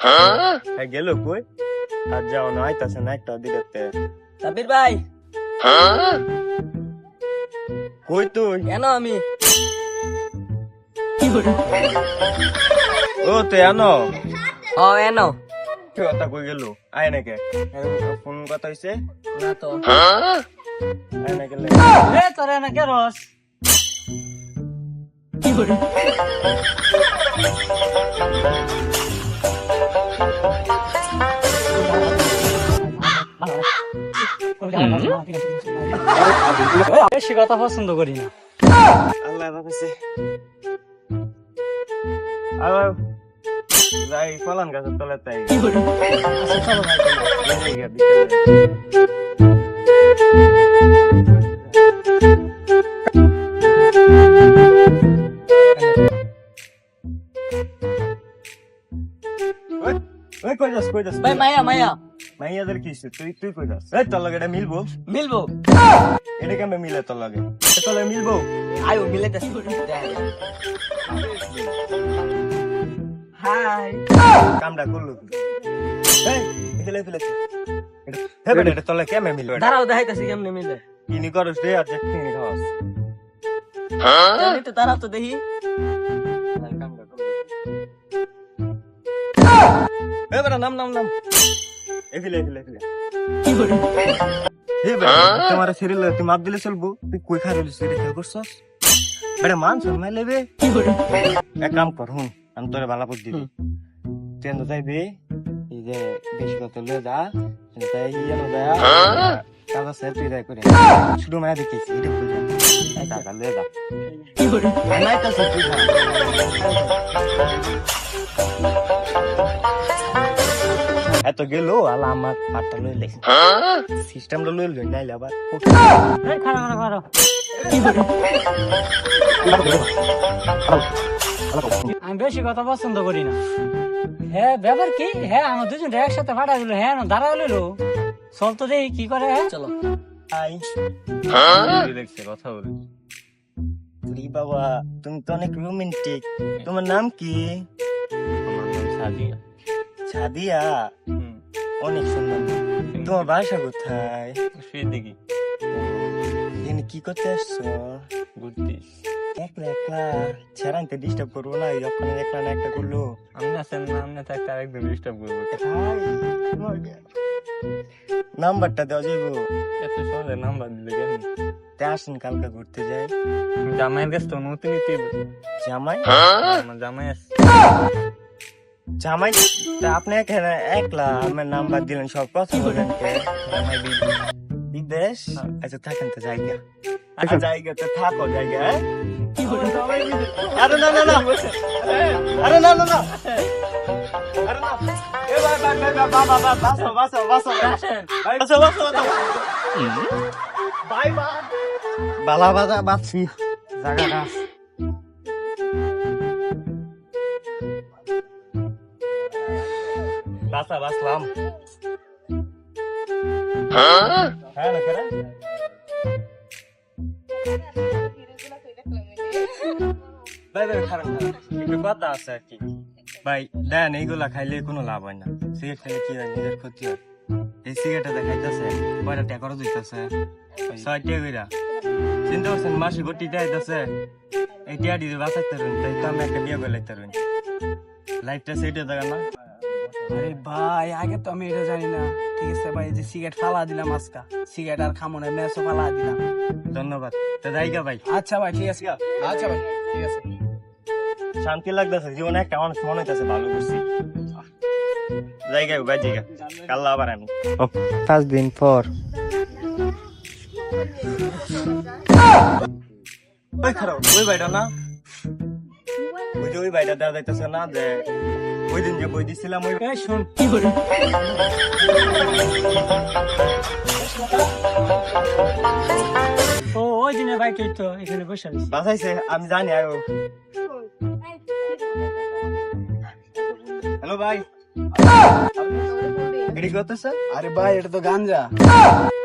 হ্যাঁ? গেল কই? আর যাও না আইতাছে না একটা দিকে সাবির ভাই। কই তুই? কেন আমি? ও তুই আনো। ও এনো। তুই কথা কই গেল? আয় নাকি ফোন কথা হইছে? না তো। আয় নাকি এ তোরে না কে রস? বেশি কথা পছন্দ করি না আল্লাহ বাবাছে আবার যাই ফলান গাছের তলে তাই ভাই, চলো। ওই কই মাইয়াদের কি? তুই তুই কই যাস? এই তোর লগে এটা মিলবো? মিলবো। এটা কেমন মিলে তোর লগে। তোর লগে মিলবো? আয়ো মিলেতেছি হাই। কামটা করল এই ফেলে ফেলেছে। হে বেটা এটা তোর লগে কেমন মিলবে? দাঁড়াও দেখাইতেছি কেমনে মিলে। কিনি করস রে আর যে কিনি খাওয়াস। জানি তো দাঁড়াও তো দেখি। কামটা করল কি? এ বেটা নাম নাম নাম। এ ফেলে ফেলে ফেলে হে বেটা তোমার সিরিয়াল তুই মাপ দিলে চলবো। তুই কই খাই রইলিস এটা খেয়াল করছস? বেটা মান শুন মাই লেবে এক কাম কর হুন আমি তোরে বালা বুদ্ধি দিবি। তুই এনে যাইবি এই যে বেশি কত লয়ে যা তাই ইয়ানো যা কাগজ সে তুই যাই করে। শুধু মায়া দেখেছি এটা বুঝা টাকা লয়ে যা। নাই তো তুই যা। এত গেল আলা আমার পাটটা লই লেছি সিস্টেমটা লই লই নাইলে আবার এই খাড়া খাড়া খাড়া। আমি বেশি কথা পছন্দ করি না। হ্যাঁ ব্যাপার কি? হ্যাঁ আমার দুজন একসাথে ফাটা দিল হ্যাঁ না দাঁড়া দিল চল তো দেখি কি করে হ্যাঁ চলো। আই। দেখছে কথা বলে। রি বাবা তুমি তো অনেক রোমান্টিক। তোমার নাম কি? আমার নাম সাদিয়া। সাদিয়া? অনেক সুন্দর। তোমার বাসা কোথায়? সেদিকে। এখানে কি করতে আসছো? ঘুরতে। একলা একলা। ছেড়াইতে ডিস্টার্ব করব না যখন একলা না একটা করল। আমি আছেন না আপনি থাকতে আরেকদিন ডিস্টার্ব করব। নাম্বারটা দেওয়া যাইবো। এত সহজে নাম্বার দিলে কেন? তে আসেন কালকে ঘুরতে যাই। জামাইয়ের কাছে তো নতুন জামাই? আমার জামাই আছে। জামাই আপনি এখানে একলা আমার নাম্বার দিলেন সব কথা বলেন কে? বিদেশ? আচ্ছা থাকেন তো জায়গা। আচ্ছা জায়গা তো থাকো জায়গা হ্যাঁ? আরে না না না আরে না না না। আরে না। এ ভাই ভাই ভাই বাসা বাসলাম। হ্যাঁ না কেরা ভাই ভাই খারাপ খারাপ। একটু কথা আছে আর কি। ভাই দেন এইগুলা খাইলে কোনো লাভ হয় না। সিগারেট খাইলে কি হয়? নিজের ক্ষতি হয়। এই সিগারেটটা দেখাইতেছে কয়টা টাকারও দিতেছে ছয় কইরা। চিন্তা করছেন মাসে গটি দিতেছে? এই টিয়া দিয়ে বাঁচাইতে পারবেন তাই তো আমি একটা বিয়ে করে লাইতে পারবেন। লাইফটা সেইটা দেখা না। আরে ভাই আগে তো আমি এটা জানি না। ঠিক আছে ভাই যে সিগারেট ফালা দিলাম আজকা। সিগারেট আর খামো না মেসো ফালা দিলাম। ধন্যবাদ। তো যাইগা ভাই। আচ্ছা ভাই ঠিক আছে। আচ্ছা ভাই ঠিক আছে। শান্তি লাগতেছে জীবনে একটা মানুষ মনে হইতেছে ভালো করছি। জায়গা ভাই জায়গা কাল্লা আবার আমি। পাঁচ দিন পর। ওই খারাপ ওই ভাইটা না? ওই যে ওই ভাইটা দেওয়া যাইতেছে না যে ওই দিন যে বই দিছিলাম ওই শোন ও ওই দিনে ভাই তুই তো এখানে বসে আছিস। বাসাইছে আমি জানি আয়ো হ্যালো ভাই। এটি করতেছে? আরে ভাই এটা তো গাঞ্জা।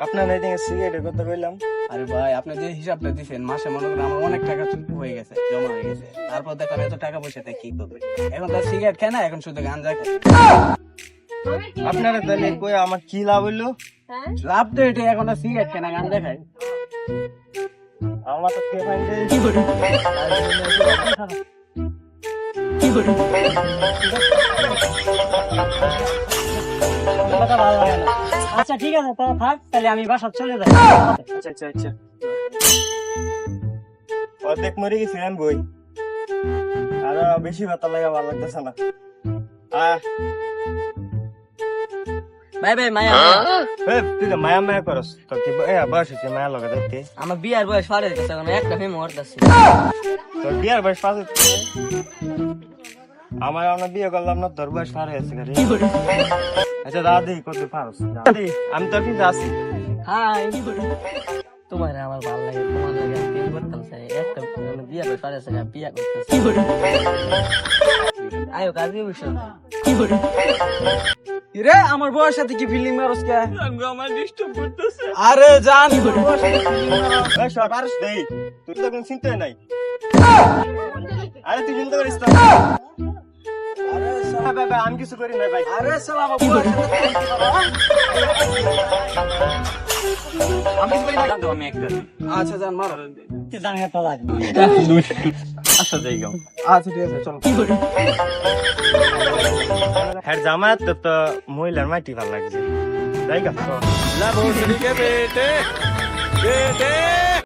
আপনার এদিকে সিগারেটের কথা কইলাম। আরে ভাই আপনি যে হিসাবটা দিচ্ছেন মাসে মনে করেন আমার অনেক টাকা চুরি হয়ে গেছে জমা হয়ে গেছে। তারপর দেখলাম এত টাকা পয়সাটা কি করবে? এখন তার সিগারেট খায় না এখন শুধু গাঞ্জা খায়। আপনারা তাহলে কই আমার কি লাভ হইল? লাভ তো এটা এখন আর সিগারেট খায় না গাঞ্জা খায়। আমার তো কে ফাইন্ডে কথা ভালো লাগে না। আচ্ছা ঠিক আছে তাহলে থাক তাহলে আমি বাসা চলে যাই। আচ্ছা আচ্ছা আচ্ছা। অর্ধেক মরে গেছি আমি বই। আর বেশি ভাতা লাগা ভালো লাগতেছে না। আহ। ভাই ভাই মায়া। এ, তুই তো মায়া মায়া করস তো কি এ বয়স হচ্ছে মায়া লগা দেখতে। আমার বিয়ার বয়স হয়ে এখন একটা ফেম হরতাছে তোর বিয়ার বয়স হচ্ছে আমার আমরা বিয়ে করলাম না তোর বয়স পার হয়েছে গাড়ি আচ্ছা দাদি কত পারস? দাদি আমি তোর কিন্তু আছি। হাই। তোমার আমার ভালো লাগে তোমার লাগে আমি প্রেম করতাম একটা আমার বিয়ার বয়স পার আমি বিয়া করতেছি। আয়ো কাজে রে আমার বউয়ের সাথে কি ফিল্ডিং মারস কে? আমার ডিস্টার্ব করতেছে। আরে জান। এই সর পারস দেই তুই তো কোনো চিন্তাই নাই। আরে তুই চিন্তা করিস না। আমি কিছু করি নাই ভাই। আরে সালা করো? আমি কিছু করি না কিন্তু আমি একটা আচ্ছা জান মারো। জানি তো লাগে? আচ্ছা যাই গাও আচ্ছা ঠিক আছে চলো। হ্যাঁ জামাত তো তো মহিলার মাটি ভালো লাগছে। গা।